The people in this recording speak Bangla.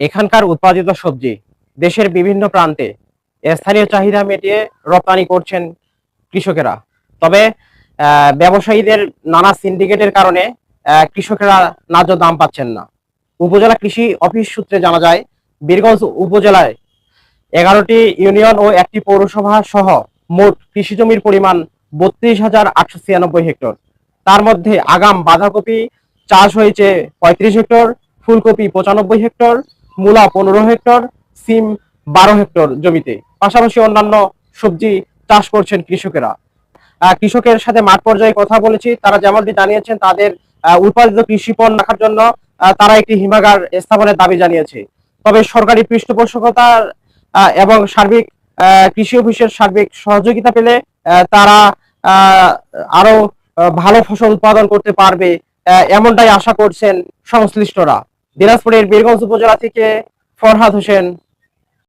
এখানকার উৎপাদিত সবজি দেশের বিভিন্ন প্রান্তে স্থানীয় চাহিদা মেটিয়ে রপ্তানি করছেন কৃষকেরা। তবে ব্যবসায়ীদের নানা সিন্ডিকেটের কারণে কৃষকেরা ন্যায্য দাম পাচ্ছেন না। উপজেলা কৃষি অফিস সূত্রে জানা যায়, বীরগঞ্জ উপজেলায় এগারোটি ইউনিয়ন ও একটি পৌরসভা সহ মোট কৃষি জমির পরিমাণ বত্রিশ হাজার আটশো ছিয়ানব্বই হেক্টর। তার মধ্যে আগাম বাঁধাকপি চাষ হয়েছে পঁয়ত্রিশ হেক্টর, ফুলকপি পঁচানব্বই হেক্টর মূলা পনেরো হেক্টর সিম বারো হেক্টর জমিতে। পাশাপাশি অন্যান্য সবজি চাষ করছেন কৃষকেরা। কৃষকের সাথে মাঠ পর্যায়ে কথা বলেছি। তারা যেমনটি জানিয়েছেন তাদের উৎপাদিত কৃষি পণ্য রাখার জন্য তারা একটি হিমাগার স্থাপনের দাবি জানিয়েছে। তবে সরকারি পৃষ্ঠপোষকতা আহ, এবং সার্বিক কৃষি অফিসের সার্বিক সহযোগিতা পেলে তারা আরও ভালো ফসল উৎপাদন করতে পারবে এমনটাই আশা করছেন সংশ্লিষ্টরা। দিনাজপুরের বীরগঞ্জ উপজেলা থেকে ফরহাদ হোসেন